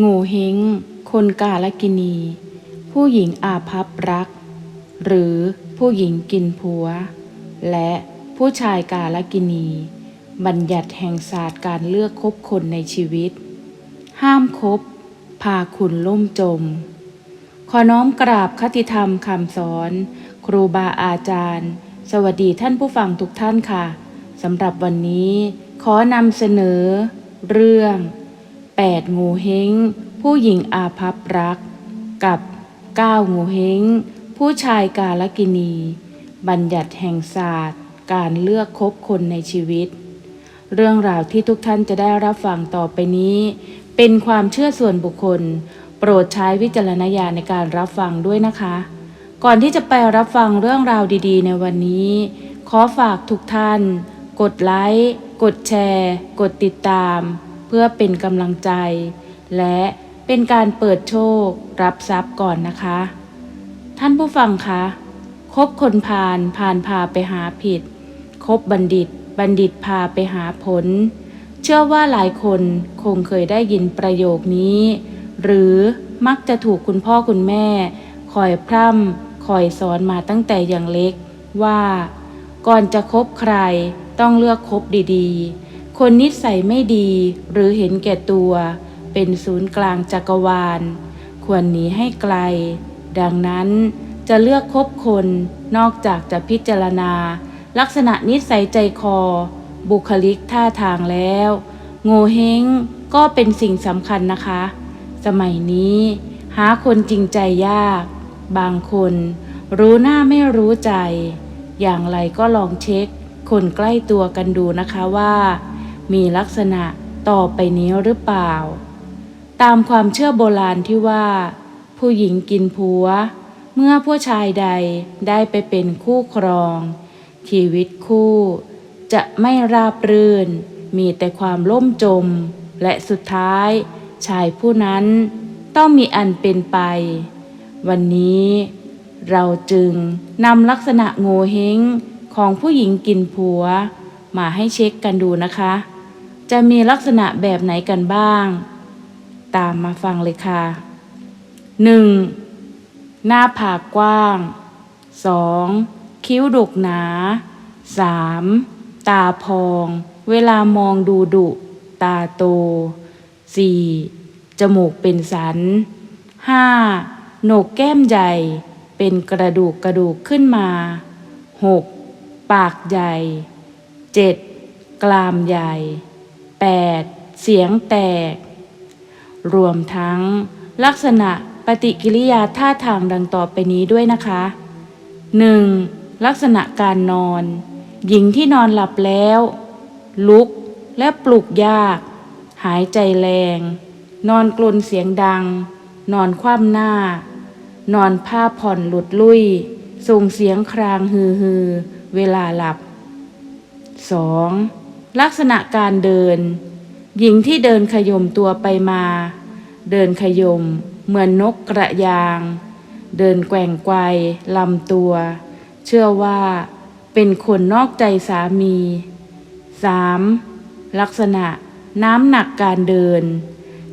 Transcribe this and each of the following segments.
โง่เฮงคนกาลกินี ผู้หญิงอาภัพรัก หรือผู้หญิงกินผัว และผู้ชายกาลกินี บัญญัติแห่งศาสตร์การเลือกคบคนในชีวิต ห้ามคบ พาคุณล่มจม ขอน้อมกราบคติธรรมคำสอน ครูบาอาจารย์ สวัสดีท่านผู้ฟังทุกท่านค่ะสำหรับวันนี้ขอนำเสนอ เรื่อง 8งูเฮงผู้หญิงอาภัพรัก กับ 9 งูเฮงผู้ชายกาลกินี บัญญัติแห่งศาสตร์ การเลือกคบคนในชีวิต เรื่องราวที่ทุกท่านจะได้รับฟังต่อไปนี้ เป็นความเชื่อส่วนบุคคล โปรดใช้วิจารณญาณในการรับฟังด้วยนะคะ ก่อนที่จะไปรับฟังเรื่องราวดีๆ ในวันนี้ ขอฝากทุกท่าน กดไลค์กดแชร์ กดติดตาม เพื่อเป็นกำลังใจ และเป็นการเปิดโชครับทรัพย์ก่อนนะคะ ท่านผู้ฟังคะคบคนพาลพาลพาไปหาผิด คบบัณฑิต บัณฑิตพาไปหาผล เชื่อว่าหลายคนคงเคยได้ยินประโยคนี้ หรือมักจะถูกคุณพ่อคุณแม่ คอยพร่ำคอยสอนมาตั้งแต่อย่างเล็กว่า ก่อนจะคบใครต้องเลือกคบดีๆ คนนิสัยไม่ดีหรือเห็นแก่ตัว เป็นศูนย์กลางจักรวาล ควรหนีให้ไกล ดังนั้นจะเลือกคบคนนอกจากจะพิจารณา ลักษณะนิสัยใจคอ บุคลิกท่าทางแล้ว โง่เฮงก็เป็นสิ่งสำคัญนะคะ สมัยนี้ หาคนจริงใจยาก บางคน รู้หน้าไม่รู้ใจ อย่างไรก็ลองเช็ค คนใกล้ตัวกันดูนะคะว่า มีลักษณะต่อไปนี้หรือเปล่า ตามความเชื่อโบราณที่ว่า ผู้หญิงกินผัว เมื่อผู้ชายใดได้ไปเป็นคู่ครอง ชีวิตคู่จะไม่ราบรื่น มีแต่ความล่มจม และสุดท้าย ชายผู้นั้นต้องมีอันเป็นไป วันนี้เราจึงนำลักษณะโง่เฮงของผู้หญิงกินผัว มาให้เช็คกันดูนะคะ จะมีลักษณะแบบไหนกันบ้าง ตามมาฟังเลยค่ะ 1. หน้าผากกว้าง 2. คิ้วดกหนา 3. ตาพอง เวลามองดูดุ ตาโต 4. จมูกเป็นสัน 5. โหนกแก้มใหญ่ เป็นกระดูกกระดูกขึ้นมา 6. ปากใหญ่ 7. กลามใหญ่ 8. เสียงแตก รวมทั้ง ลักษณะปฏิกิริยาท่าทางดังต่อไปนี้ด้วยนะคะ 1. ลักษณะการนอน หญิงที่นอนหลับแล้ว ลุกและปลุกยาก หายใจแรง นอนกลนเสียงดัง นอนคว่ำหน้า นอนผ้าผ่อนหลุดลุ่ย ส่งเสียงครางฮือฮือเวลาหลับ 2. ลักษณะการเดิน หญิงที่เดินขยมตัวไปมา เดินขยม เหมือนนกกระยาง เดินแกว่งไกวลำตัว เชื่อว่าเป็นคนนอกใจสามี 3. ลักษณะน้ำหนักการเดิน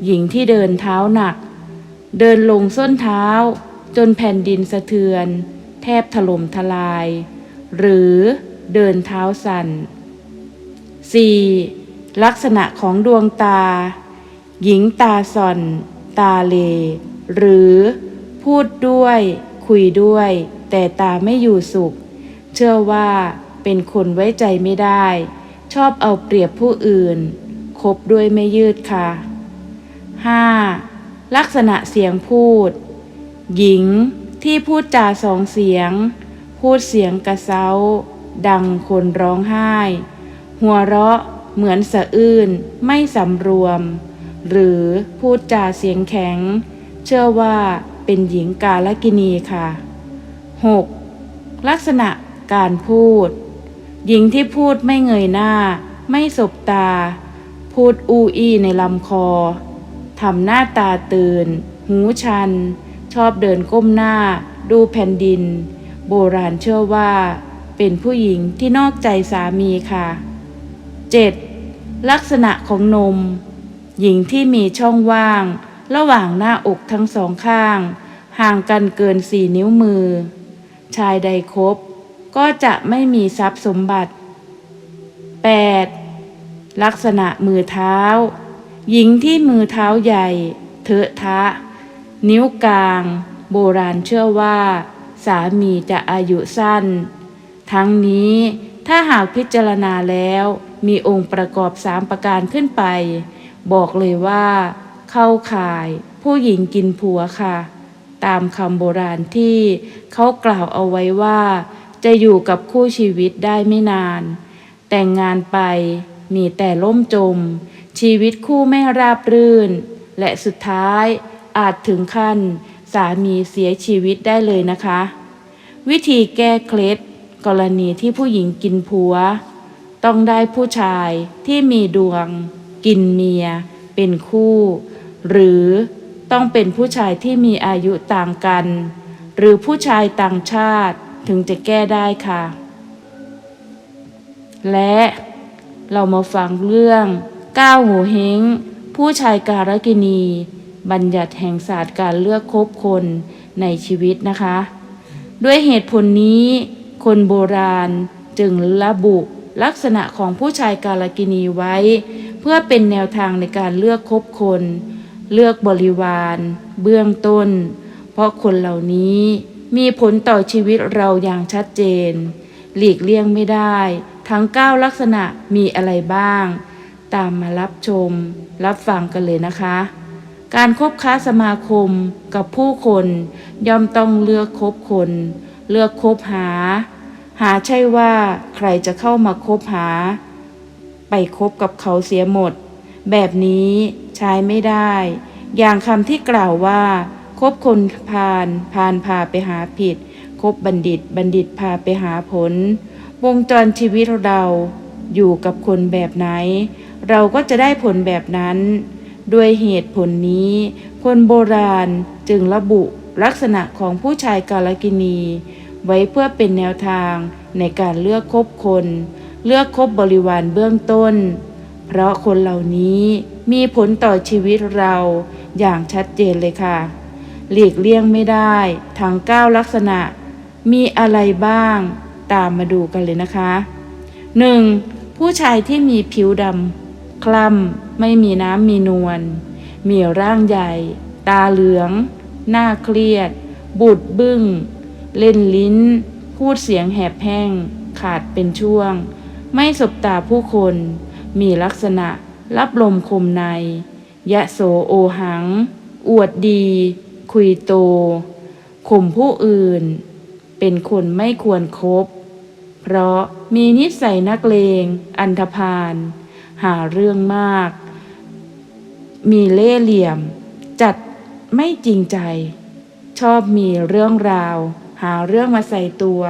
หญิงที่เดินเท้าหนัก เดินลงส้นเท้า จนแผ่นดินสะเทือน แทบถล่มทลาย หรือเดินเท้าสั่น 4. ลักษณะของดวงตา หญิงตาส่อน ตาเล หรือ พูดด้วย คุยด้วย แต่ตาไม่อยู่สุข เชื่อว่าเป็นคนไว้ใจไม่ได้ ชอบเอาเปรียบผู้อื่น คบด้วยไม่ยืดค่ะ 5. ลักษณะเสียงพูด หญิงที่พูดจาสองเสียง พูดเสียงกระเซ้าดังคนร้องไห้ หัวเราะเหมือนสะอื้นไม่สำรวม หรือพูดจาเสียงแข็ง เชื่อว่าเป็นหญิงกาลกินีค่ะ 6. ลักษณะการพูด หญิงที่พูดไม่เงยหน้า ไม่สบตา พูดอูอี้ในลำคอทำหน้าตาตื่น หูชัน ชอบเดินก้มหน้า ดูแผ่นดิน โบราณเชื่อว่า เป็นผู้หญิงที่นอกใจสามีค่ะ 7. ลักษณะของนม หญิงที่มีช่องว่าง ระหว่างหน้าอกทั้งสองข้าง ห่างกันเกินสี่นิ้วมือ ชายใดครบ ก็จะไม่มีทรัพย์สมบัติ 8. ลักษณะมือเท้า หญิงที่มือเท้าใหญ่ เถอะทะ นิ้วกลาง โบราณเชื่อว่า สามีจะอายุสั้น ทั้งนี้ถ้าหากพิจารณาแล้ว มีองค์ประกอบสามประการขึ้นไป บอกเลยว่า เข้าข่าย ผู้หญิงกินผัวค่ะ ตามคำโบราณที่เขากล่าวเอาไว้ว่า จะอยู่กับคู่ชีวิตได้ไม่นาน แต่งงานไปมีแต่ล่มจม ชีวิตคู่ไม่ราบรื่น และสุดท้ายอาจถึงขั้นสามีเสียชีวิตได้เลยนะคะ วิธีแก้เคล็ดกรณีที่ผู้หญิงกินผัว ต้องได้ผู้ชายที่มีดวง กินเมีย เป็นคู่ หรือต้องเป็นผู้ชายที่มีอายุต่างกัน หรือผู้ชายต่างชาติถึงจะแก้ได้ค่ะ และเรามาฟังเรื่องก้าวหูเฮงผู้ชายการกินี บัญญัติแห่งศาสตร์การเลือกคบคนในชีวิตนะคะ ด้วยเหตุผลนี้คนโบราณจึงระบุ ลักษณะของผู้ชายกาลกินีไว้ เพื่อเป็นแนวทางในการเลือกคบคน เลือกบริวาร เบื้องต้น เพราะคนเหล่านี้มีผลต่อชีวิตเราอย่างชัดเจน หลีกเลี่ยงไม่ได้ ทั้ง 9 ลักษณะมีอะไรบ้าง ตามมารับชม รับฟังกันเลยนะคะ การคบค้าสมาคมกับผู้คน ย่อมต้องเลือกคบคน เลือกคบหา หาใช่ว่าใครจะเข้ามาคบหา ไปคบกับเขาเสียหมด แบบนี้ใช้ไม่ได้ อย่างคำที่กล่าวว่าคบคนพาลพาลพาไปหาผิด คบบัณฑิตบัณฑิตพาไปหาผล วงจรชีวิตเราอยู่กับคนแบบไหน เราก็จะได้ผลแบบนั้น ด้วยเหตุผลนี้ คนโบราณจึงระบุลักษณะของผู้ชายกาลกินี ไว้เพื่อเป็นแนวทางในการเลือกคบคน เลือกคบบริวารเบื้องต้น เพราะคนเหล่านี้มีผลต่อชีวิตเราอย่างชัดเจนเลยค่ะ หลีกเลี่ยงไม่ได้ทั้ง9ลักษณะ มีอะไรบ้างตามมาดูกันเลยนะคะ 1. ผู้ชายที่มีผิวดำคล้ำไม่มีน้ำมีนวลมีร่างใหญ่ ตาเหลือง หน้าเครียดบูดบึ้ง เล่นลิ้น พูดเสียงแหบแห้ง ขาดเป็นช่วง ไม่สบตาผู้คน มีลักษณะรับลมคมใน ยะโสโอหัง อวดดี คุยโต ข่มผู้อื่น เป็นคนไม่ควรครบ เพราะมีนิสัยนักเลง อันธพาล หาเรื่องมาก มีเล่เหลี่ยม จัดไม่จริงใจ ชอบมีเรื่องราว หาเรื่องมาใส่ตัว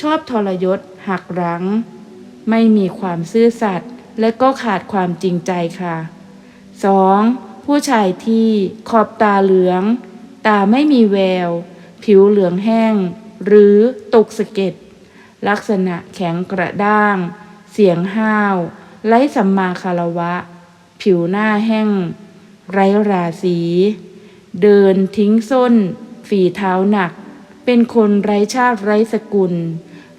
ชอบทรยศ หักรั้งไม่มีความซื่อสัตย์และก็ขาดความจริงใจค่ะ 2. ผู้ชายที่ขอบตาเหลือง ตาไม่มีแวว ผิวเหลืองแห้ง หรือตกสะเก็ดลักษณะแข็งกระด้าง เสียงห้าว ไร้สัมมาคารวะ ผิวหน้าแห้ง ไร้ราศี เดินทิ้งส้น ฝีเท้าหนัก เป็นคนไร้ชาติไร้สกุล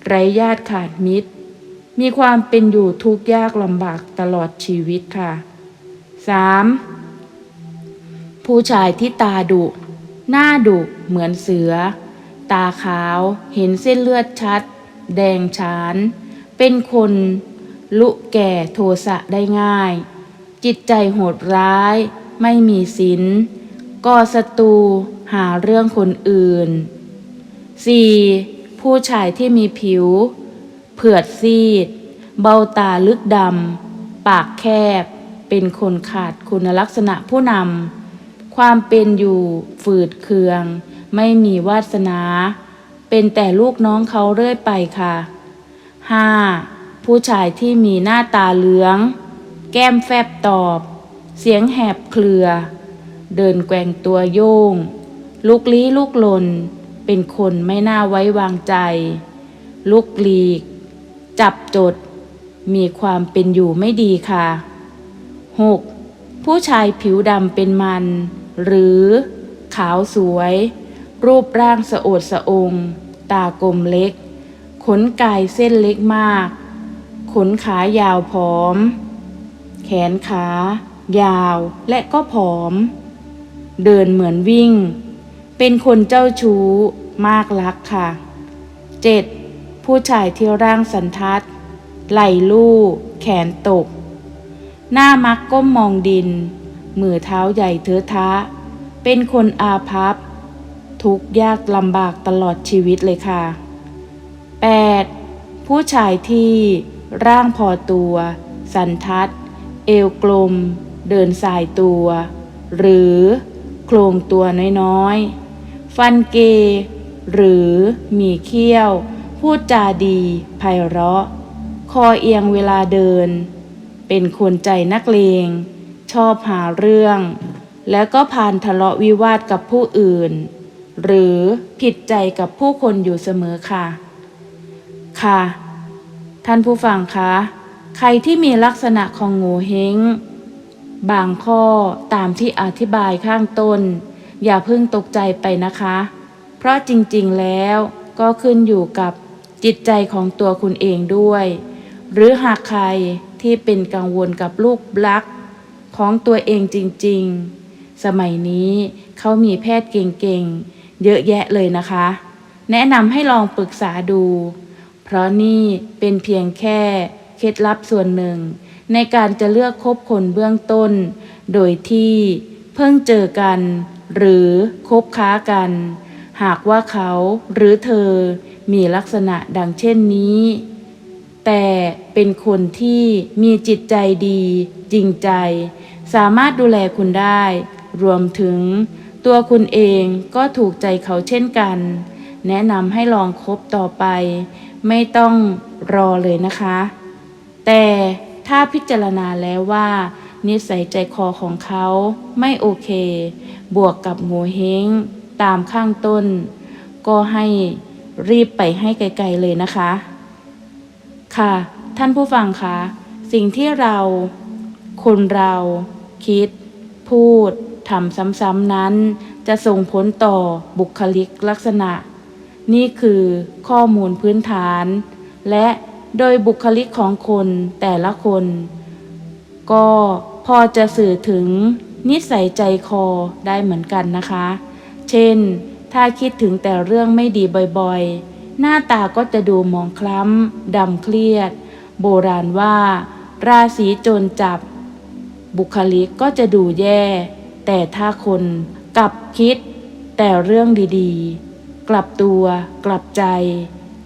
ไร้ญาติขาดมิตร มีความเป็นอยู่ทุกข์ยากลำบากตลอดชีวิตค่ะ 3. ผู้ชายที่ตาดุ หน้าดุเหมือนเสือ ตาขาวเห็นเส้นเลือดชัด แดงฉาน เป็นคนลุแก่โทสะได้ง่าย จิตใจโหดร้าย ไม่มีศีลก่อศัตรูหาเรื่องคนอื่น 4. ผู้ชายที่มีผิว เผือดซีด เบาตาลึกดำ ปากแคบ เป็นคนขาดคุณลักษณะผู้นำ ความเป็นอยู่ฝืดเคือง ไม่มีวาสนา เป็นแต่ลูกน้องเขาเรื่อยไปค่ะ 5. ผู้ชายที่มีหน้าตาเหลือง แก้มแฟบตอบ เสียงแหบเคลือ เดินแกว่งตัวโยง ลุกลี้ลุกลน เป็นคนไม่น่าไว้วางใจ ลุกลีก จับจด มีความเป็นอยู่ไม่ดีค่ะ 6. ผู้ชายผิวดำเป็นมัน หรือ ขาวสวย รูปร่างสะโอดสะองตากลมเล็ก ขนกายเส้นเล็กมาก ขนขายาวผอม แขนขา ยาวและก็ผอม เดินเหมือนวิ่ง เป็นคนเจ้าชู้มากรักค่ะ 7. ผู้ชายที่ร่างสันทัด ไหล่ลู่ แขนตก หน้ามักก้มมองดิน มือเท้าใหญ่เทอะทะ เป็นคนอาภัพทุกยากลำบากตลอดชีวิตเลยค่ะ 8. ผู้ชายที่ร่างพอตัว สันทัด เอวกลม เดินสายตัว หรือโครงตัวน้อยๆ ฟันเก หรือมีเขี้ยว พูดจาดีไพเราะ คอเอียงเวลาเดิน เป็นคนใจนักเลง ชอบหาเรื่อง แล้วก็พานทะเลาะวิวาทกับผู้อื่น หรือผิดใจกับผู้คนอยู่เสมอค่ะ ค่ะ ท่านผู้ฟังคะ ใครที่มีลักษณะของโง่เฮงบางข้อตามที่อธิบายข้างต้น อย่าเพิ่งตกใจไปนะคะ เพราะจริงๆแล้วก็ขึ้นอยู่กับจิตใจของตัวคุณเองด้วย หรือหากใครที่เป็นกังวลกับลูกลักษณ์ของตัวเองจริงๆ สมัยนี้เขามีแพทย์เก่งๆ เยอะแยะเลยนะคะ แนะนำให้ลองปรึกษาดู เพราะนี่เป็นเพียงแค่เคล็ดลับส่วนหนึ่ง ในการจะเลือกคบคนเบื้องต้น โดยที่เพิ่งเจอกัน หรือคบค้ากัน หากว่าเขาหรือเธอมีลักษณะดังเช่นนี้ แต่เป็นคนที่มีจิตใจดี จริงใจ สามารถดูแลคุณได้ รวมถึงตัวคุณเองก็ถูกใจเขาเช่นกัน แนะนำให้ลองคบต่อไป ไม่ต้องรอเลยนะคะ แต่ถ้าพิจารณาแล้วว่า นิสัยใจคอของเขาไม่โอเค บวกกับโงเฮงตามข้างต้น ก็ให้รีบไปให้ไกลๆเลยนะคะ ค่ะ ท่านผู้ฟังคะสิ่งที่เรา คนเรา คิด พูดทำซ้ำๆนั้น จะส่งผลต่อบุคลิกลักษณะ นี่คือข้อมูลพื้นฐาน และโดยบุคลิกของคนแต่ละคน ก็ พอจะสื่อถึงนิสัยใจคอได้เหมือนกันนะคะ เช่น ถ้าคิดถึงแต่เรื่องไม่ดีบ่อยๆ หน้าตาก็จะดูมองคล้ำดำเครียด โบราณว่า ราศีโจรจับ บุคลิกก็จะดูแย่ แต่ถ้าคนกลับคิดแต่เรื่องดีๆ กลับตัวกลับใจ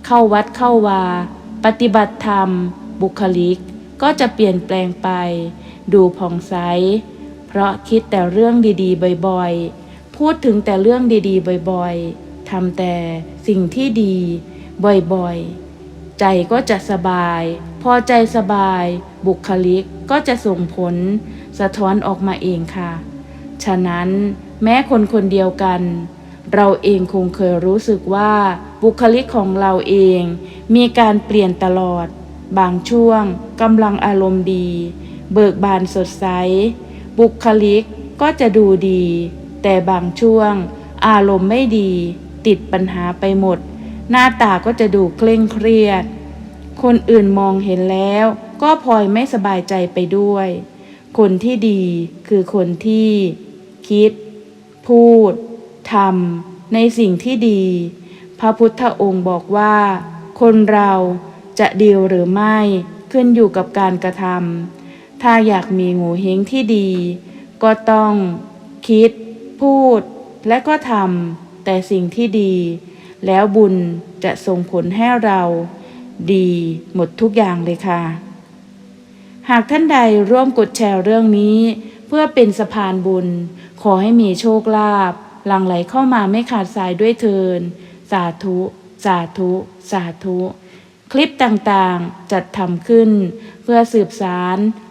เข้าวัดเข้าวา ปฏิบัติธรรม บุคลิกก็จะเปลี่ยนแปลงไป ดูผ่องใส เพราะคิดแต่เรื่องดีๆ บ่อยๆ พูดถึงแต่เรื่องดีๆ บ่อยๆทำแต่สิ่งที่ดี บ่อยๆ ใจก็จะสบาย พอใจสบาย บุคลิกก็จะส่งผล สะท้อนออกมาเองค่ะ ฉะนั้นแม้คนคนเดียวกัน เราเองคงเคยรู้สึกว่าบุคลิกของเราเอง มีการเปลี่ยนตลอด บางช่วงกำลังอารมณ์ดี เบิกบานสดใส บุคลิกก็จะดูดี แต่บางช่วง อารมณ์ไม่ดี ติดปัญหาไปหมด หน้าตาก็จะดูเคร่งเครียด คนอื่นมองเห็นแล้วก็พลอยไม่สบายใจไปด้วย คนที่ดีคือคนที่ คิด พูดทำในสิ่งที่ดี พระพุทธองค์บอกว่า คนเราจะดีหรือไม่ขึ้นอยู่กับการกระทำ ถ้าอยากมีงูเฮงที่ดี ก็ต้องคิด พูด และก็ทำแต่สิ่งที่ดี แล้วบุญจะส่งผลให้เราดีหมดทุกอย่างเลยค่ะ หากท่านใดร่วมกดแชร์เรื่องนี้ เพื่อเป็นสะพานบุญ ขอให้มีโชคลาภหลั่งไหลเข้ามาไม่ขาดสายด้วยเทิน สาธุ สาธุ สาธุ คลิปต่างๆจัดทำขึ้น เพื่อสืบสาร